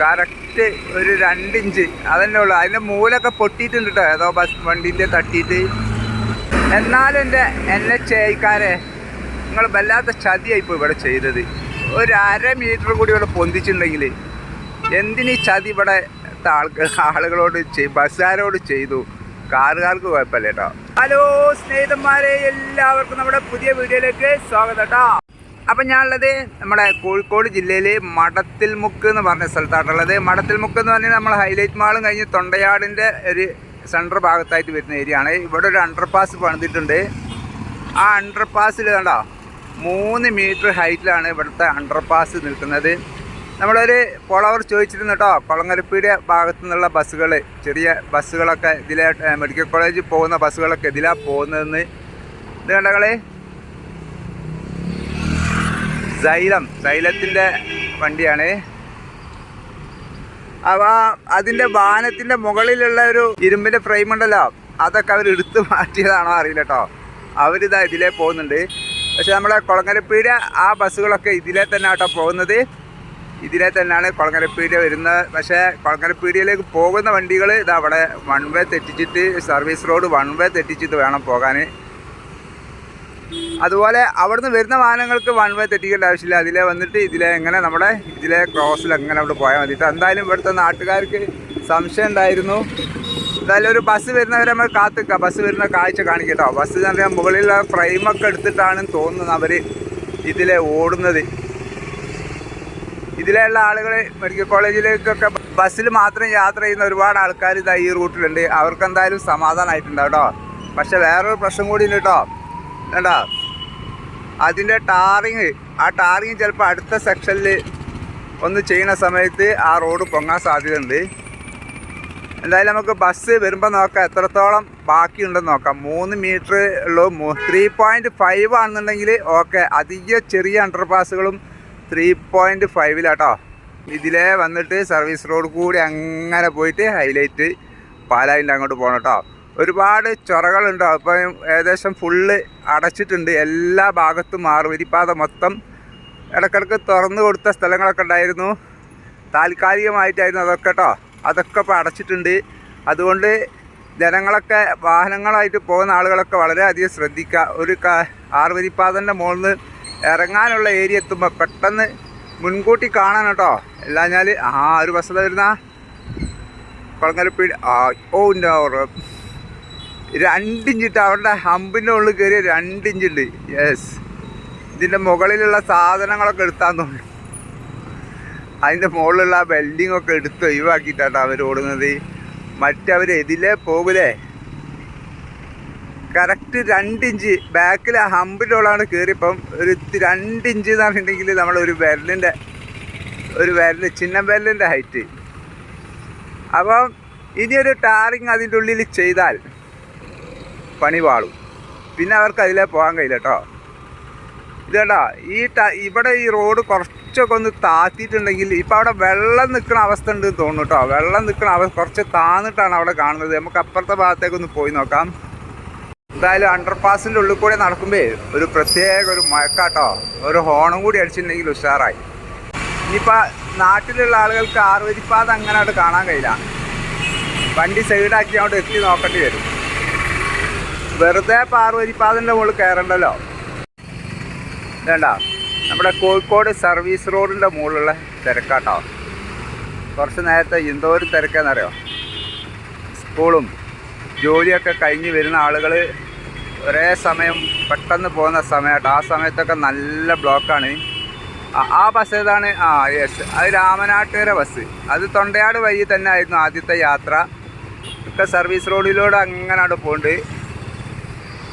Correct ഒരു രണ്ടിഞ്ച്. അതന്നെ ഉള്ളു. അതിന്റെ മൂലൊക്കെ പൊട്ടിയിട്ടുണ്ട് കേട്ടോ ഏതോ ബസ് വണ്ടീന്റെ തട്ടിയിട്ട്. എന്നാലും എന്റെ എൻ എച്ച് ഐക്കാരെ നിങ്ങൾ വല്ലാത്ത ചതിയായിപ്പോൾ ഇവിടെ ചെയ്തത്. ഒരു അര മീറ്റർ കൂടി ഇവിടെ പൊന്തിച്ചിട്ടുണ്ടെങ്കിൽ എന്തിനീ ചതി ഇവിടെ ആൾക്ക് ആളുകളോട് ബസ്സുകാരോട് ചെയ്തു? കാറുകാർക്ക് കുഴപ്പമില്ല കേട്ടോ ഹലോ സ്നേഹിതന്മാരെ എല്ലാവർക്കും നമ്മുടെ പുതിയ വീഡിയോയിലേക്ക് സ്വാഗതം കേട്ടോ അപ്പം ഞാനുള്ളത് നമ്മുടെ കോഴിക്കോട് ജില്ലയിൽ മടത്തിൽ മുക്ക് എന്ന് പറഞ്ഞ സ്ഥലത്താണുള്ളത് മടത്തിൽ മുക്ക് എന്ന് പറഞ്ഞാൽ നമ്മൾ ഹൈലൈറ്റ് മാളും കഴിഞ്ഞ് തൊണ്ടയാടിന്റെ ഒരു സെൻട്രൽ ഭാഗത്തായിട്ട് വരുന്ന ഏരിയ ആണ്. ഇവിടെ ഒരു അണ്ടർപാസ് പണിതിട്ടുണ്ട്. ആ അണ്ടർപാസിൽ കണ്ടോ? മൂന്ന് മീറ്റർ ഹൈറ്റിലാണ് ഇവിടുത്തെ അണ്ടർപാസ് നിൽക്കുന്നത്. നമ്മളൊരു ഫോളോവർ ചോദിച്ചിരുന്നു കേട്ടോ. കൊളങ്ങരപ്പീടിയ ഭാഗത്തു നിന്നുള്ള ബസ്സുകൾ ചെറിയ ബസ്സുകളൊക്കെ ഇതിലെ മെഡിക്കൽ കോളേജിൽ പോകുന്ന ബസ്സുകളൊക്കെ ഇതിലാണ് പോകുന്നതെന്ന്. ഇത് കണ്ടകളെ സൈലം സൈലത്തിന്റെ വണ്ടിയാണ്. അവ അതിന്റെ വാഹനത്തിന്റെ മുകളിലുള്ള ഒരു ഇരുമ്പിന്റെ ഫ്രെയിം ഉണ്ടല്ലോ അതൊക്കെ അവർ എടുത്തു മാറ്റിയതാണോ അറിയില്ല കേട്ടോ അവരിതാ ഇതിലേ പോകുന്നുണ്ട്. പക്ഷേ നമ്മളെ കുളങ്ങരപ്പീഴ ആ ബസ്സുകളൊക്കെ ഇതിലേ തന്നെ കേട്ടോ പോകുന്നത്. ഇതിലെ തന്നെയാണ് കുളങ്ങരപ്പീടിയ വരുന്നത്. പക്ഷേ കുളങ്ങരപ്പീടിയയിലേക്ക് പോകുന്ന വണ്ടികൾ ഇതാ അവിടെ വൺ വേ തെറ്റിച്ചിട്ട് സർവീസ് റോഡ് വൺ വേ തെറ്റിച്ചിട്ട് വേണം പോകാൻ അതുപോലെ അവിടുന്ന് വരുന്ന വാഹനങ്ങൾക്ക് വൺ വേ തെറ്റിക്കേണ്ട ആവശ്യമില്ല. അതിലെ വന്നിട്ട് ഇതിലെ എങ്ങനെ നമ്മുടെ ഇതിലെ ക്രോസിൽ എങ്ങനെ അവിടെ പോയാൽ മതിയിട്ട് എന്തായാലും ഇവിടുത്തെ നാട്ടുകാർക്ക് സംശയം ഉണ്ടായിരുന്നു. എന്തായാലും ഒരു ബസ് വരുന്നവരെ നമ്മൾ കാത്തുക്കുക ബസ് വരുന്ന കാഴ്ച കാണിക്കട്ടോ ബസ് എന്ന് പറഞ്ഞാൽ മുകളിലുള്ള ഫ്രെയിമൊക്കെ എടുത്തിട്ടാണ് തോന്നുന്നത് അവർ ഇതിലെ ഓടുന്നത്. ഇതിലുള്ള ആളുകൾ മെഡിക്കൽ കോളേജിലേക്കൊക്കെ ബസ്സിൽ മാത്രം യാത്ര ചെയ്യുന്ന ഒരുപാട് ആൾക്കാർ ഇതാ ഈ റൂട്ടിലുണ്ട് അവർക്ക് എന്തായാലും സമാധാനമായിട്ടുണ്ട് കേട്ടോ പക്ഷെ വേറൊരു പ്രശ്നം കൂടി ഉണ്ട് കേട്ടോ കേട്ടോ അതിന്റെ ടാറിങ് ആ ടാറിങ് ചിലപ്പോൾ അടുത്ത സെക്ഷനിൽ ഒന്ന് ചെയ്യുന്ന സമയത്ത് ആ റോഡ് പൊങ്ങാൻ സാധ്യതയുണ്ട്. എന്തായാലും നമുക്ക് ബസ് വരുമ്പോൾ നോക്കാം എത്രത്തോളം ബാക്കിയുണ്ടെന്ന് നോക്കാം. മൂന്ന് മീറ്റർ ഉള്ളൂ. ത്രീ പോയിന്റ് ഫൈവ് ആണെന്നുണ്ടെങ്കിൽ ഓക്കെ. അധിക ചെറിയ അണ്ടർപാസുകളും ത്രീ പോയിന്റ് ഫൈവിലാട്ടോ ഇതിലേ വന്നിട്ട് സർവീസ് റോഡ് കൂടി അങ്ങനെ പോയിട്ട് ഹൈലൈറ്റ് പാലായിന്റെ അങ്ങോട്ട് പോകണം കേട്ടോ ഒരുപാട് ചൊറകളുണ്ട്. അപ്പോൾ ഏകദേശം ഫുള്ള് അടച്ചിട്ടുണ്ട്. എല്ലാ ഭാഗത്തും മാറുവരിപ്പാത മൊത്തം ഇടക്കിടക്ക് തുറന്നു കൊടുത്ത സ്ഥലങ്ങളൊക്കെ ഉണ്ടായിരുന്നു. താൽക്കാലികമായിട്ടായിരുന്നു അതൊക്കെ കേട്ടോ അതൊക്കെ ഇപ്പോൾ അടച്ചിട്ടുണ്ട്. അതുകൊണ്ട് ജനങ്ങളൊക്കെ വാഹനങ്ങളായിട്ട് പോകുന്ന ആളുകളൊക്കെ വളരെയധികം ശ്രദ്ധിക്കുക ഒരു ആറുവരിപ്പാതന്റെ മുകളിൽ നിന്ന് ഇറങ്ങാനുള്ള ഏരിയ എത്തുമ്പോൾ പെട്ടെന്ന് മുൻകൂട്ടി കാണാൻ കേട്ടോ എല്ലാഞ്ഞാൽ ആ ഒരു ബസ് വരുന്ന കുളങ്ങരപ്പീട് ഓ നോ രണ്ടിഞ്ചിട്ട് അവരുടെ ഹമ്പിന്റെ ഉള്ളിൽ കയറി രണ്ടിഞ്ചുണ്ട്. യെസ് ഇതിന്റെ മുകളിലുള്ള സാധനങ്ങളൊക്കെ എടുത്താൽ തോന്നുന്നു അതിന്റെ മുകളിലുള്ള ആ ഒക്കെ എടുത്ത് ഒഴിവാക്കിയിട്ടാണ് അവർ ഓടുന്നത്. മറ്റവർ എതിലേ പോകില്ലേ കറക്റ്റ് രണ്ടിഞ്ച് ബാക്കിൽ ആ ഹമ്പിന്റെ ഉള്ളാണ് കയറിയപ്പം ഒരു രണ്ടിഞ്ച് എന്ന് പറഞ്ഞിട്ടുണ്ടെങ്കിൽ നമ്മളൊരു വിരലിന്റെ ഒരു വിരൽ ചിന്ന വിരലിന്റെ ഹൈറ്റ് അപ്പം ഇനിയൊരു ടാറിങ് അതിന്റെ ഉള്ളിൽ ചെയ്താൽ പണി വാളും. പിന്നെ അവർക്ക് അതിലേ പോകാൻ കഴിയില്ല കേട്ടോ ഇതേട്ടാ ഈ ഇവിടെ ഈ റോഡ് കുറച്ചൊക്കെ ഒന്ന് താത്തിയിട്ടുണ്ടെങ്കിൽ ഇപ്പം അവിടെ വെള്ളം നിൽക്കുന്ന അവസ്ഥ ഉണ്ട് എന്ന് തോന്നുന്നു കേട്ടോ വെള്ളം നിൽക്കുന്ന അവസ്ഥ കുറച്ച് താന്നിട്ടാണ് അവിടെ കാണുന്നത്. നമുക്ക് അപ്പുറത്തെ ഭാഗത്തേക്ക് ഒന്ന് പോയി നോക്കാം. എന്തായാലും അണ്ടർപാസിന്റെ ഉള്ളിൽ കൂടെ നടക്കുമ്പോൾ ഒരു പ്രത്യേക ഒരു മഴക്കാട്ടോ ഒരു ഹോണും കൂടി അടിച്ചിട്ടുണ്ടെങ്കിൽ ഉഷാറായി. ഇനിയിപ്പോൾ നാട്ടിലുള്ള ആളുകൾക്ക് ആറുവരിപ്പാത അങ്ങനെ അവിടെ കാണാൻ കഴിയില്ല. വണ്ടി സൈഡാക്കി അവിടെ എത്തി നോക്കേണ്ടി വരും. വെറുതെ പാർവരിപ്പാതിന്റെ മുകളിൽ കയറണ്ടല്ലോ? വേണ്ട. നമ്മുടെ കോഴിക്കോട് സർവീസ് റോഡിന്റെ മുകളിലുള്ള തിരക്കാട്ടോ. കുറച്ച് നേരത്തെ എന്തോ ഒരു തിരക്കാന്നറിയോ? സ്കൂളും ജോലിയൊക്കെ കഴിഞ്ഞ് വരുന്ന ആളുകൾ ഒരേ സമയം പെട്ടെന്ന് പോകുന്ന സമയമാട്ടോ. ആ സമയത്തൊക്കെ നല്ല ബ്ലോക്കാണ്. ആ- ബസ് ഏതാണ്? ആ യെസ് അത് രാമനാട്ടുകര ബസ്. അത് തൊണ്ടയാട് വഴി തന്നെ ആയിരുന്നു ആദ്യത്തെ യാത്ര. ഒക്കെ സർവീസ് റോഡിലൂടെ അങ്ങനെ അവിടെ പോകുന്നുണ്ട്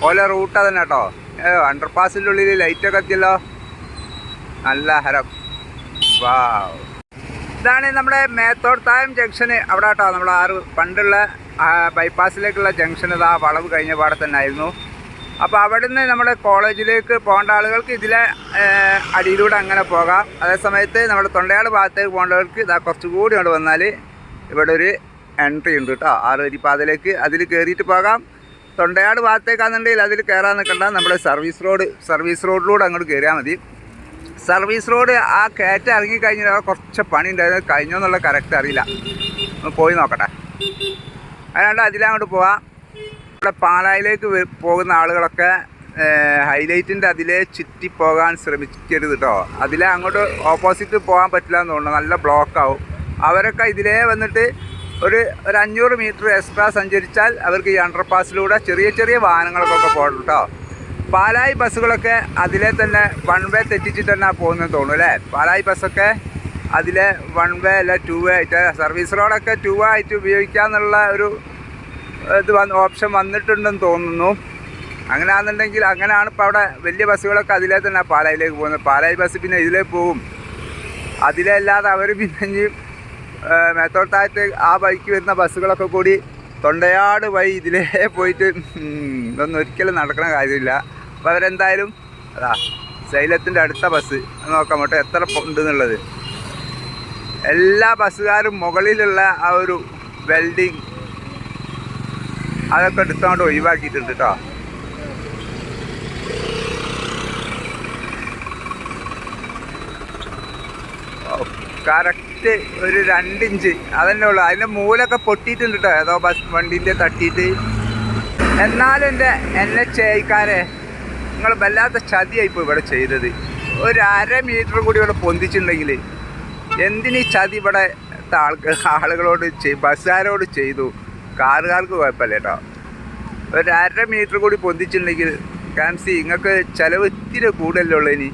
ഓല റൂട്ട് തന്നെ കേട്ടോ. ഏഹ് അണ്ടർപാസിന്റെ ഉള്ളിൽ ലൈറ്റൊക്കെ എത്തിയല്ലോ. നല്ല ഹരം. വാ ഇതാണ് നമ്മുടെ മേത്തോട് തായം ജംഗ്ഷന് അവിടെ കേട്ടോ. നമ്മൾ ആറ് പണ്ടുള്ള ബൈപ്പാസിലേക്കുള്ള ജംഗ്ഷൻ ഇതാ. വളവ് കഴിഞ്ഞ പാടെ തന്നെ ആയിരുന്നു. അപ്പോൾ അവിടെ നിന്ന് നമ്മുടെ കോളേജിലേക്ക് പോകേണ്ട ആളുകൾക്ക് ഇതിലെ അടിയിലൂടെ അങ്ങനെ പോകാം. അതേസമയത്ത് നമ്മുടെ തൊണ്ടയാട് ഭാഗത്തേക്ക് പോകേണ്ടവർക്ക് ഇതാ കുറച്ചുകൂടി അവിടെ വന്നാൽ ഇവിടെ ഒരു എൻട്രി ഉണ്ട് കേട്ടോ. ആറുവരിപ്പാതയിലേക്ക് അതിൽ കയറിയിട്ട് പോകാം. തൊണ്ടയാട് ഭാഗത്തേക്കാണെന്നുണ്ടെങ്കിൽ അതിൽ കയറാൻ നിൽക്കണ്ട. നമ്മുടെ സർവീസ് റോഡ് സർവീസ് റോഡിലൂടെ അങ്ങോട്ട് കയറിയാൽ മതി. സർവീസ് റോഡ് ആ കയറ്റം ഇറങ്ങി കഴിഞ്ഞാൽ അവിടെ കുറച്ച് പണി ഉണ്ടായിരുന്നു. കഴിഞ്ഞോ എന്നുള്ള കറക്റ്റ് അറിയില്ല. പോയി നോക്കട്ടെ. അതുകൊണ്ട് അതിലങ്ങോട്ട് പോവാം. ഇവിടെ പാലായിലേക്ക് പോകുന്ന ആളുകളൊക്കെ ഹൈലൈറ്റിന്റെ അതിലെ ചുറ്റി പോകാൻ ശ്രമിക്കരുത് കേട്ടോ അതിലെ അങ്ങോട്ട് ഓപ്പോസിറ്റ് പോകാൻ പറ്റില്ല എന്ന് തോന്നുന്നു. നല്ല ബ്ലോക്കാവും അവരൊക്കെ ഇതിലേ വന്നിട്ട് ഒരു ഒരു അഞ്ഞൂറ് മീറ്റർ എക്സ്ട്രാ സഞ്ചരിച്ചാൽ അവർക്ക് ഈ അണ്ടർപാസിലൂടെ ചെറിയ ചെറിയ വാഹനങ്ങൾക്കൊക്കെ പോകണം കേട്ടോ പാലായി ബസ്സുകളൊക്കെ അതിലെ തന്നെ വൺ വേ തെറ്റിച്ചിട്ട് തന്നെ പോകുന്നത് തോന്നുന്നു അല്ലേ? പാലായി ബസ്സൊക്കെ അതിലെ വൺ വേ അല്ല ടു വേ ആയിട്ട് സർവീസ് റോഡൊക്കെ ടു വേ ആയിട്ട് ഉപയോഗിക്കാമെന്നുള്ള ഒരു ഇത് വന്ന് ഓപ്ഷൻ വന്നിട്ടുണ്ടെന്ന് തോന്നുന്നു. അങ്ങനെയാണെന്നുണ്ടെങ്കിൽ അങ്ങനെയാണ് ഇപ്പോൾ അവിടെ വലിയ ബസ്സുകളൊക്കെ അതിലെ തന്നെ പാലായിലേക്ക് പോകുന്നത്. പാലായി ബസ് പിന്നെ ഇതിലേക്ക് പോകും. അതിലല്ലാതെ അവർ പിന്നെ ഇനി മേത്തോട്ടായിട്ട് ആ ബൈക്ക് വരുന്ന ബസ്സുകളൊക്കെ കൂടി തൊണ്ടയാട് വഴി ഇതിലേ പോയിട്ട് ഇതൊന്നും ഒരിക്കലും നടക്കണ കാര്യമില്ല. അപ്പോൾ അവരെന്തായാലും അതാ ശൈലത്തിന്റെ അടുത്ത ബസ് നോക്കാം കേട്ടോ എത്ര ഉണ്ടെന്നുള്ളത്. എല്ലാ ബസ്സുകാരും മുകളിലുള്ള ആ ഒരു വെൽഡിങ് അതൊക്കെ എടുത്തോണ്ട് ഒഴിവാക്കിയിട്ടുണ്ട് കേട്ടോ കറക്റ്റ് ഒരു രണ്ടിഞ്ച്. അതന്നെ ഉള്ളു. അതിന്റെ മൂലൊക്കെ പൊട്ടിയിട്ടുണ്ട് കേട്ടോ ഏതോ ബസ് വണ്ടീന്റെ തട്ടിയിട്ട്. എന്നാലും എന്റെ എൻ എച്ച് ഐക്കാരെ നിങ്ങൾ വല്ലാത്ത ചതിയായിപ്പോൾ ഇവിടെ ചെയ്തത്. ഒരു അര മീറ്റർ കൂടി ഇവിടെ പൊന്തിച്ചിട്ടുണ്ടെങ്കിൽ എന്തിനീ ചതി ഇവിടെ ആൾക്ക് ആളുകളോട് ബസ്സുകാരോട് ചെയ്തു? കാറുകാർക്ക് കുഴപ്പമില്ല കേട്ടോ ഒരു അര മീറ്റർ കൂടി പൊന്തിച്ചിട്ടുണ്ടെങ്കിൽ കാൻസി നിങ്ങൾക്ക് ചിലവ് ഇത്തിരി കൂടുതലേ ഉള്ളൂ ഇനി.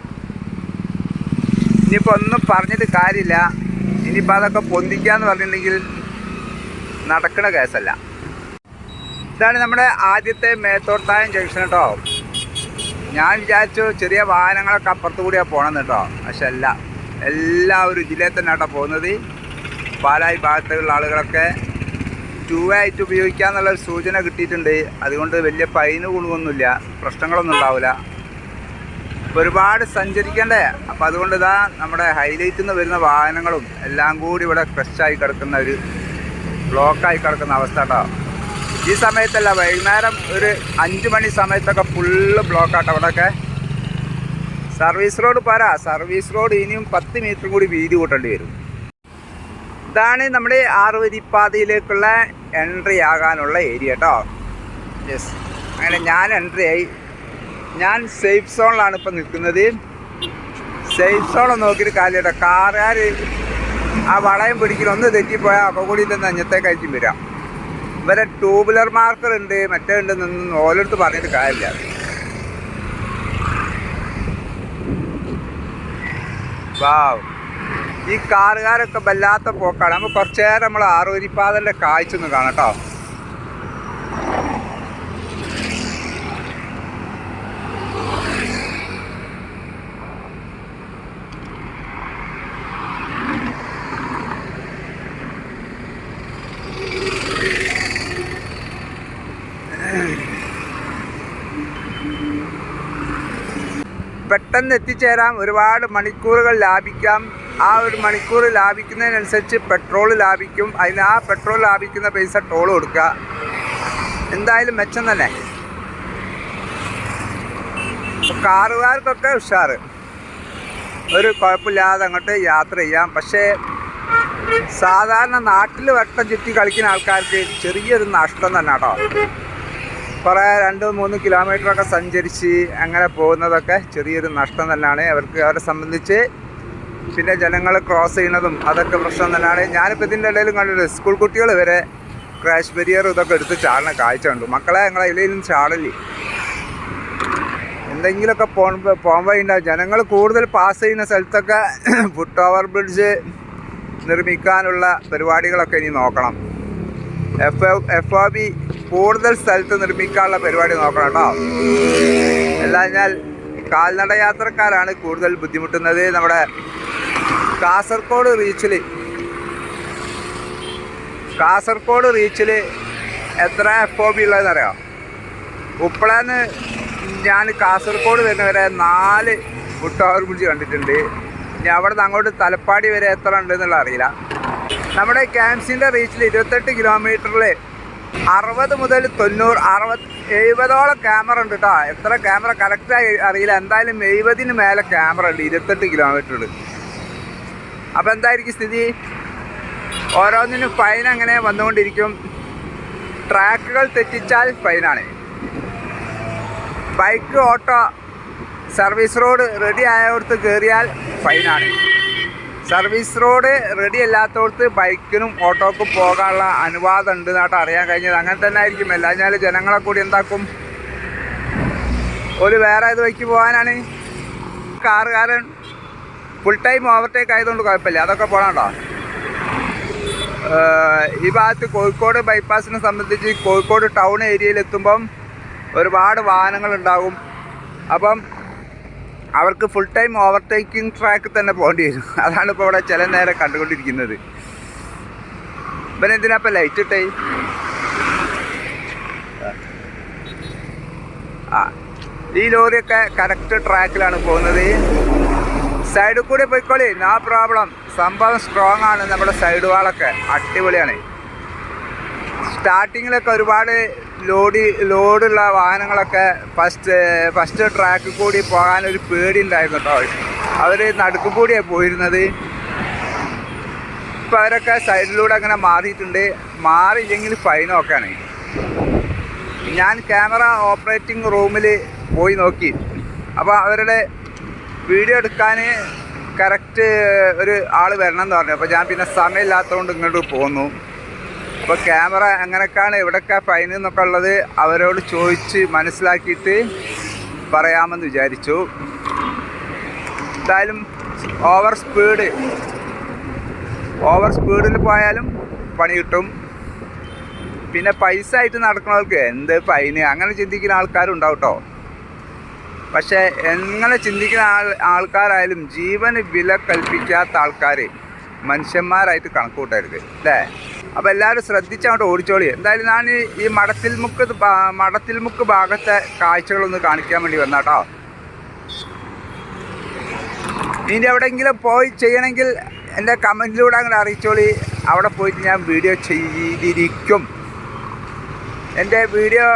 ഇനിയിപ്പോൾ ഒന്നും പറഞ്ഞിട്ട് കാര്യമില്ല. ഇനിയിപ്പോൾ അതൊക്കെ പൊന്തിക്കാന്ന് പറഞ്ഞിട്ടുണ്ടെങ്കിൽ നടക്കണ കേസല്ല. ഇതാണ് നമ്മുടെ ആദ്യത്തെ മേത്തോട്ടായം ജംഗ്ഷൻ കേട്ടോ. ഞാൻ വിചാരിച്ചു ചെറിയ വാഹനങ്ങളൊക്കെ അപ്പുറത്തു കൂടിയാണ് പോകണമെന്ന് കേട്ടോ. പക്ഷെ അല്ല എല്ലാവരും ഇതിലെ തന്നെ കേട്ടോ പോകുന്നത്. പാലായി ഭാഗത്തുള്ള ആളുകളൊക്കെ ടൂ ആയിട്ട് ഉപയോഗിക്കാന്നുള്ള ഒരു സൂചന കിട്ടിയിട്ടുണ്ട്. അതുകൊണ്ട് വലിയ പൈന് കുണുകൊന്നുമില്ല പ്രശ്നങ്ങളൊന്നും ഉണ്ടാവില്ല. ഒരുപാട് സഞ്ചരിക്കേണ്ടേ? അപ്പം അതുകൊണ്ട് ഇതാ നമ്മുടെ ഹൈലൈറ്റിൽ നിന്ന് വരുന്ന വാഹനങ്ങളും എല്ലാം കൂടി ഇവിടെ ക്രഷായി കിടക്കുന്ന ഒരു ബ്ലോക്കായി കിടക്കുന്ന അവസ്ഥ കേട്ടോ ഈ സമയത്തല്ല വൈകുന്നേരം ഒരു അഞ്ച് മണി സമയത്തൊക്കെ ഫുള്ള് ബ്ലോക്കാട്ടോ അവിടെയൊക്കെ. സർവീസ് റോഡ് പോരാ. സർവീസ് റോഡ് ഇനിയും പത്ത് മീറ്റർ കൂടി വീതി കൂട്ടേണ്ടി വരും. ഇതാണ് നമ്മുടെ ആറുവരിപ്പാതയിലേക്കുള്ള എൻട്രി ആകാനുള്ള ഏരിയ കേട്ടോ യെസ് അങ്ങനെ ഞാൻ എൻട്രി ആയി. ഞാൻ സേഫ് സോണിലാണ് ഇപ്പം നിൽക്കുന്നത്. സേഫ് സോൺ നോക്കിയിട്ട് കാര്യമില്ല കാറുകാർ ആ വളയം പിടിക്കൽ ഒന്ന് തെറ്റിപ്പോയാൽ ഒക്കെ കൂടി തന്നെ അഞ്ഞത്തേക്കായിരിക്കും വരാം. ഇവരെ ടൂ വീലർ മാർക്കർ ഉണ്ട് മറ്റേ ഉണ്ട് നിന്ന് ഓരോരുത്തർ പറഞ്ഞിട്ട് കാര്യമില്ല. വാവ്. ഈ കാറുകാരൊക്കെ വല്ലാത്ത പോക്കാണ്. നമ്മൾ കുറച്ചേരം നമ്മൾ ആറുവരിപ്പാതന്റെ കാഴ്ച ഒന്ന് കാണാം കേട്ടോ. പെട്ടെന്ന് എത്തിച്ചേരാം ഒരുപാട് മണിക്കൂറുകൾ ലാഭിക്കാം. ആ ഒരു മണിക്കൂർ ലാഭിക്കുന്നതിനനുസരിച്ച് പെട്രോൾ ലാഭിക്കും. അതിന് ആ പെട്രോൾ ലാഭിക്കുന്ന പൈസ ടോൾ കൊടുക്കുക. എന്തായാലും മെച്ചം തന്നെ. കാറുകാർക്കൊക്കെ ഉഷാറ്. ഒരു കുഴപ്പമില്ലാതെ അങ്ങോട്ട് യാത്ര ചെയ്യാം. പക്ഷേ സാധാരണ നാട്ടിൽ വട്ടം ചുറ്റി കളിക്കുന്ന ആൾക്കാർക്ക് ചെറിയൊരു നഷ്ടം തന്നെ കേട്ടോ കുറേ രണ്ട് മൂന്ന് കിലോമീറ്ററൊക്കെ സഞ്ചരിച്ച് അങ്ങനെ പോകുന്നതൊക്കെ ചെറിയൊരു നഷ്ടം തന്നെയാണ്. അവർക്ക് അവരെ സംബന്ധിച്ച് പിന്നെ ജനങ്ങൾ ക്രോസ് ചെയ്യുന്നതും അതൊക്കെ പ്രശ്നം തന്നെയാണ്. ഞാനിപ്പോൾ ഇതിന്റെ ഇടയിലും കണ്ടിട്ടുണ്ട് സ്കൂൾ കുട്ടികൾ വരെ ക്രാഷ് ബരിയർ ഇതൊക്കെ എടുത്ത് ചാടുന്ന കാഴ്ച ഉണ്ട് മക്കളെ ഞങ്ങളെ ഇലയിലും ചാടല്ലേ? എന്തെങ്കിലുമൊക്കെ പോകുമ്പോൾ പോകുമ്പോൾ ഉണ്ടാവും. ജനങ്ങൾ കൂടുതൽ പാസ് ചെയ്യുന്ന സ്ഥലത്തൊക്കെ ഫുട് ഓവർ ബ്രിഡ്ജ് നിർമ്മിക്കാനുള്ള പരിപാടികളൊക്കെ ഇനി നോക്കണം. എഫ് എഫ് ഒ ബി കൂടുതൽ സ്ഥലത്ത് നിർമ്മിക്കാനുള്ള പരിപാടി നോക്കണം കേട്ടോ. അല്ലാഞ്ഞാൽ കാൽനട യാത്രക്കാരാണ് കൂടുതൽ ബുദ്ധിമുട്ടുന്നത്. നമ്മുടെ കാസർഗോഡ് റീച്ചിൽ കാസർഗോഡ് റീച്ചിൽ എത്ര എഫ് ഒ ബി ഉള്ളതെന്നറിയാം? ഉപ്പളന്ന് ഞാൻ കാസർഗോഡ് വരുന്നവരെ നാല് മുട്ടവർ ബ്രിഡ്ജ് കണ്ടിട്ടുണ്ട്. ഇനി അവിടെ നിന്ന് അങ്ങോട്ട് തലപ്പാടി വരെ എത്ര ഉണ്ടെന്നുള്ള അറിയില്ല. നമ്മുടെ ക്യാൻസിന്റെ റീച്ചിൽ ഇരുപത്തെട്ട് കിലോമീറ്ററിൽ അറുപത് മുതൽ തൊണ്ണൂറ് അറുപത് എഴുപതോളം ക്യാമറ ഉണ്ട് കേട്ടോ എത്ര ക്യാമറ കറക്റ്റായി അറിയില്ല. എന്തായാലും എഴുപതിന് മേലെ ക്യാമറ ഉണ്ട്. ഇരുപത്തെട്ട് കിലോമീറ്റർ അപ്പോൾ എന്തായിരിക്കും സ്ഥിതി? ഓരോന്നിനും ഫൈൻ അങ്ങനെ വന്നുകൊണ്ടിരിക്കും. ട്രാക്കുകൾ തെറ്റിച്ചാൽ ഫൈനാണ് bike auto service road ready ആയവർക്ക് കയറിയാൽ ഫൈനാണ് സർവീസ് റോഡ് റെഡി അല്ലാത്തവർക്ക് ബൈക്കിനും ഓട്ടോക്കും പോകാനുള്ള അനുവാദം ഉണ്ട് എന്നാട്ട് അറിയാൻ കഴിഞ്ഞത്. അങ്ങനെ തന്നെ ആയിരിക്കും. അല്ലാഞ്ഞാൽ ജനങ്ങളെ കൂടി എന്താക്കും? ഒരു വേറെ ഇത് വയ്ക്ക് പോകാനാണ്. കാറുകാരൻ ഫുൾ ടൈം ഓവർടേക്ക് ആയതുകൊണ്ട് കുഴപ്പമില്ല. അതൊക്കെ പോകണോ ഈ ഭാഗത്ത് കോഴിക്കോട് ബൈപ്പാസിനെ സംബന്ധിച്ച് കോഴിക്കോട് ടൗൺ ഏരിയയിൽ എത്തുമ്പം ഒരുപാട് വാഹനങ്ങൾ ഉണ്ടാകും. അപ്പം അവർക്ക് ഫുൾ ടൈം ഓവർടേക്കിംഗ് ട്രാക്ക് തന്നെ പോകേണ്ടി വരും. അതാണ് ഇപ്പോൾ ഇവിടെ ചില നേരം കണ്ടുകൊണ്ടിരിക്കുന്നത്. ഇവനെന്തിനാ ഇപ്പം ലൈറ്റ് ഇട്ടേ? ആ ഈ ലോറിയൊക്കെ കറക്റ്റ് ട്രാക്കിലാണ് പോകുന്നത്. സൈഡിൽ കൂടി പോയിക്കോളി നോ പ്രോബ്ലം സംഭവം സ്ട്രോങ് ആണ് നമ്മുടെ സൈഡ് വാളൊക്കെ. അടിപൊളിയാണ്. സ്റ്റാർട്ടിങ്ങിലൊക്കെ ഒരുപാട് ലോഡ് ലോഡുള്ള വാഹനങ്ങളൊക്കെ ഫസ്റ്റ് ഫസ്റ്റ് ട്രാക്കിൽ കൂടി പോകാൻ ഒരു പേടി ഉണ്ടായിരുന്നു കേട്ടോ. അവർ നടുക്ക് കൂടിയാണ് പോയിരുന്നത്. ഇപ്പം അവരൊക്കെ സൈഡിലൂടെ അങ്ങനെ മാറിയിട്ടുണ്ട്. മാറിയില്ലെങ്കിൽ ഫൈനൊക്കെയാണ് ഞാൻ ക്യാമറ ഓപ്പറേറ്റിംഗ് റൂമിൽ പോയി നോക്കി. അപ്പോൾ അവരുടെ വീഡിയോ എടുക്കാൻ കറക്റ്റ് ഒരു ആൾ വരണം എന്ന് പറഞ്ഞു. അപ്പോൾ ഞാൻ പിന്നെ സമയമില്ലാത്തതുകൊണ്ട് ഇങ്ങോട്ട് പോന്നു. അപ്പോൾ ക്യാമറ എങ്ങനെയൊക്കെയാണ് എവിടെയൊക്കെ ഫൈൻ എന്നൊക്കെ ഉള്ളത് അവരോട് ചോദിച്ച് മനസ്സിലാക്കിയിട്ട് പറയാമെന്ന് വിചാരിച്ചു. എന്തായാലും ഓവർ സ്പീഡ് ഓവർ സ്പീഡിൽ പോയാലും പണി കിട്ടും. പിന്നെ പൈസ ആയിട്ട് നടക്കുന്നവർക്ക് എന്ത് ഫൈന് അങ്ങനെ ചിന്തിക്കുന്ന ആൾക്കാരുണ്ടാവും കേട്ടോ പക്ഷേ എങ്ങനെ ചിന്തിക്കുന്ന ആൾ ആൾക്കാരായാലും ജീവന് വില കൽപ്പിക്കാത്ത ആൾക്കാർ മനുഷ്യന്മാരായിട്ട് കണക്ക് കൂട്ടരുത് അല്ലേ അപ്പോൾ എല്ലാവരും ശ്രദ്ധിച്ചങ്ങോട്ട് ഓടിച്ചോളി. എന്തായാലും ഞാൻ ഈ- മടത്തിൽ മുക്ക് മടത്തിൽ മുക്ക് ഭാഗത്തെ കാഴ്ചകളൊന്ന് കാണിക്കാൻ വേണ്ടി വന്നാട്ടോ ഇനി എവിടെയെങ്കിലും പോയി ചെയ്യണമെങ്കിൽ എന്റെ കമന്റിലൂടെ അങ്ങനെ അറിയിച്ചോളി. അവിടെ പോയിട്ട് ഞാൻ വീഡിയോ ചെയ്തിരിക്കും. എന്റെ വീഡിയോ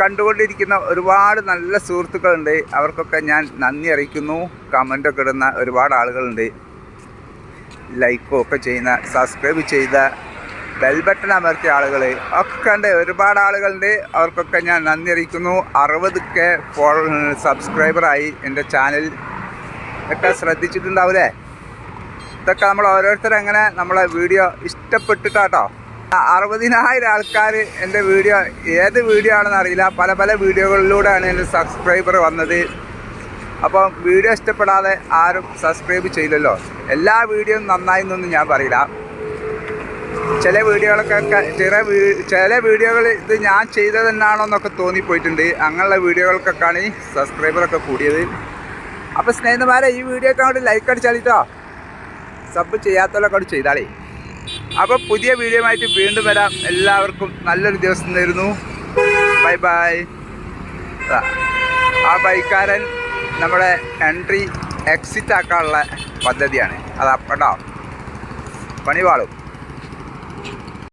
കണ്ടുകൊണ്ടിരിക്കുന്ന ഒരുപാട് നല്ല സുഹൃത്തുക്കളുണ്ട്. അവർക്കൊക്കെ ഞാൻ നന്ദി അറിയിക്കുന്നു. കമന്റൊക്കെ ഇടുന്ന ഒരുപാട് ആളുകളുണ്ട്. ലൈക്കും ഒക്കെ ചെയ്യുന്ന സബ്സ്ക്രൈബ് ചെയ്ത ബെൽ ബട്ടൺ അമർത്തിയ ആളുകൾ ഒക്കെ ഉണ്ട് ഒരുപാട് ആളുകളുണ്ട്. അവർക്കൊക്കെ ഞാൻ നന്ദി അറിയിക്കുന്നു. അറുപത് കെ ഫോൾ സബ്സ്ക്രൈബറായി എന്റെ ചാനൽ ഒക്കെ ശ്രദ്ധിച്ചിട്ടുണ്ടാവില്ലേ ഇതൊക്കെ നമ്മൾ ഓരോരുത്തരും എങ്ങനെ നമ്മളെ വീഡിയോ ഇഷ്ടപ്പെട്ടിട്ടാട്ടോ. അറുപതിനായിരം ആൾക്കാർ എന്റെ വീഡിയോ ഏത് വീഡിയോ ആണെന്ന് അറിയില്ല. പല പല വീഡിയോകളിലൂടെയാണ് എന്റെ സബ്സ്ക്രൈബർ വന്നത്. അപ്പോൾ വീഡിയോ ഇഷ്ടപ്പെടാതെ ആരും സബ്സ്ക്രൈബ് ചെയ്യില്ലല്ലോ. എല്ലാ വീഡിയോയും നന്നായി എന്നൊന്നും ഞാൻ പറയില്ല. ചില വീഡിയോകളൊക്കെ ചില ചില വീഡിയോകൾ ഇത് ഞാൻ ചെയ്തത് തന്നെയാണോ എന്നൊക്കെ തോന്നിപ്പോയിട്ടുണ്ട്. അങ്ങനെയുള്ള വീഡിയോകൾക്കൊക്കെയാണ് ഈ സബ്സ്ക്രൈബറൊക്കെ കൂടിയത്. അപ്പോൾ സ്നേഹിതന്മാരെ ഈ വീഡിയോ ഒക്കെ അങ്ങോട്ട് ലൈക്ക് അടിച്ചാളിട്ടോ സബ് ചെയ്യാത്തവരൊക്കെ അങ്ങോട്ട് ചെയ്താളേ അപ്പോൾ പുതിയ വീഡിയോയുമായിട്ട് വീണ്ടും വരാം. എല്ലാവർക്കും നല്ലൊരു ദിവസം നേരുന്നു ബൈ ബൈ ആ ബൈക്കാരൻ നമ്മുടെ എൻട്രി എക്സിറ്റ് ആക്കാനുള്ള പദ്ധതിയാണ്. അത് കേട്ടോ? പണി പാളും